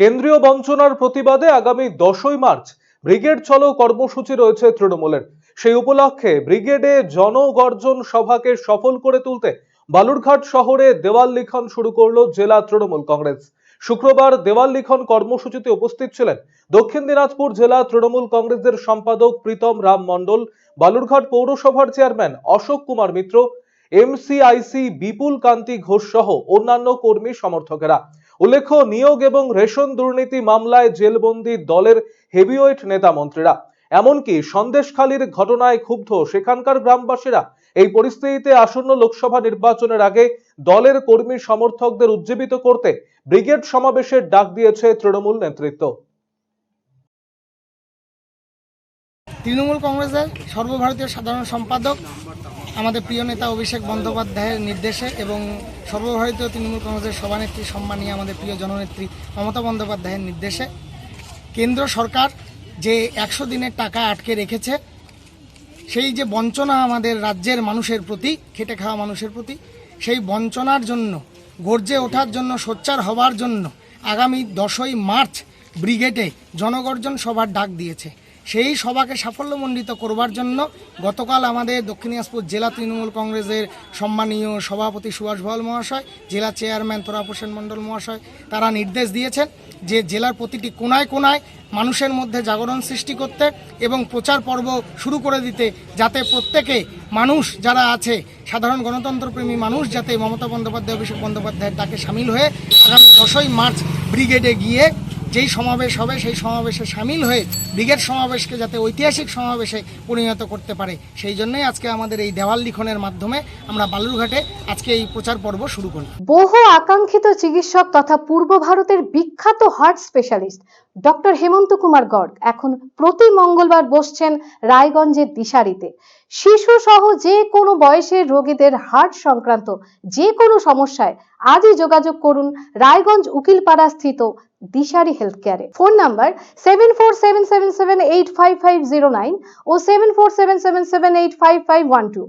কেন্দ্রীয় বঞ্চনার প্রতিবাদে আগামী দশই মার্চ ব্রিগেড চলো কর্মসূচি রয়েছে তৃণমূলের। সেই উপলক্ষে ব্রিগেডে জনগর্জন সভাকে সফল করে তুলতে বালুরঘাট শহরে দেওয়াল লিখন শুরু করল জেলা তৃণমূল কংগ্রেস। শুক্রবার দেওয়াল লিখন কর্মসূচিতে উপস্থিত ছিলেন দক্ষিণ দিনাজপুর জেলা তৃণমূল কংগ্রেসের সম্পাদক প্রীতম রাম মণ্ডল, বালুরঘাট পৌরসভার চেয়ারম্যান অশোক কুমার মিত্র, এমসিআইসি বিপুল কান্তি ঘোষ সহ অন্যান্য কর্মী সমর্থকেরা। উল্লেখ্য, নিয়োগ এবং রেশন দুর্নীতি মামলায় জেলবন্দি দলের হেভিওয়েট নেতা মন্ত্রীরা। এমনকি সন্দেশখালীর ঘটনায় ক্ষুব্ধ সেখানকার গ্রামবাসীরা এই পরিস্থিতিতে আসন্ন লোকসভা নির্বাচনের আগে দলের কর্মী সমর্থকদের উজ্জীবিত করতে ব্রিগেড সমাবেশের ডাক দিয়েছে তৃণমূল নেতৃত্ব। তৃণমূল কংগ্রেসের সর্বভারতীয় সাধারণ সম্পাদক, আমাদের প্রিয় নেতা অভিষেক বন্দ্যোপাধ্যায়ের নির্দেশে এবং সর্বভারতীয় তৃণমূল কংগ্রেসের সভানেত্রী, সম্মানীয় আমাদের প্রিয় জননেত্রী মমতা বন্দ্যোপাধ্যায়ের নির্দেশে কেন্দ্র সরকার যে একশো দিনের টাকা আটকে রেখেছে, সেই যে বঞ্চনা আমাদের রাজ্যের মানুষের প্রতি, খেটে খাওয়া মানুষের প্রতি, সেই বঞ্চনার জন্য, গর্জে ওঠার জন্য, সোচ্চার হওয়ার জন্য আগামী দশই মার্চ ব্রিগেডে জনগর্জন সভার ডাক দিয়েছে। সেই সভাকে সাফল্যমণ্ডিত করবার জন্য গতকাল আমাদের দক্ষিণ দিনাজপুর জেলা তৃণমূল কংগ্রেসের সম্মানীয় সভাপতি সুভাষ ভল মহাশয়, জেলা চেয়ারম্যান তোরাপ হোসেন মণ্ডল মহাশয়, তারা নির্দেশ দিয়েছেন যে জেলার প্রতিটি কোনায় কোনায় মানুষের মধ্যে জাগরণ সৃষ্টি করতে এবং প্রচার পর্ব শুরু করে দিতে যাতে প্রত্যেকে মানুষ যারা আছে, সাধারণ গণতন্ত্রপ্রেমী মানুষ যাতে মমতা বন্দ্যোপাধ্যায়, অভিষেক বন্দ্যোপাধ্যায়ের ডাকে সামিল হয়ে আগামী দশই মার্চ ব্রিগেডে গিয়ে যেই সমাবেশ হবে, সেই সমাবেশে সামিল হয়ে ব্রিগেড সমাবেশকে যাতে ঐতিহাসিক সমাবেশে পরিণত করতে পারে, সেই জন্যই আজকে আমাদের এই দেওয়াল লিখনের মাধ্যমে আমরা বালুরঘাটে আজকে এই প্রচার পর্ব শুরু করি বহু আকাঙ্ক্ষিত চিকিৎসক তথা পূর্ব ভারতের বিখ্যাত heart specialist, doctor Hemanta Kumar Garg এখন প্রতি মঙ্গলবার বসছেন রায়গঞ্জের দিশারিতে। শিশু সহ যে কোনো বয়সের রোগীদের হার্ট সংক্রান্ত যে কোনো সমস্যায় আজই যোগাযোগ করুন রায়গঞ্জ উকিলপাড়া স্থিত দিশারি হেলথ কেয়ারে phone number seven four seven seven seven eight five five zero nine ও seven four seven seven seven eight five five one two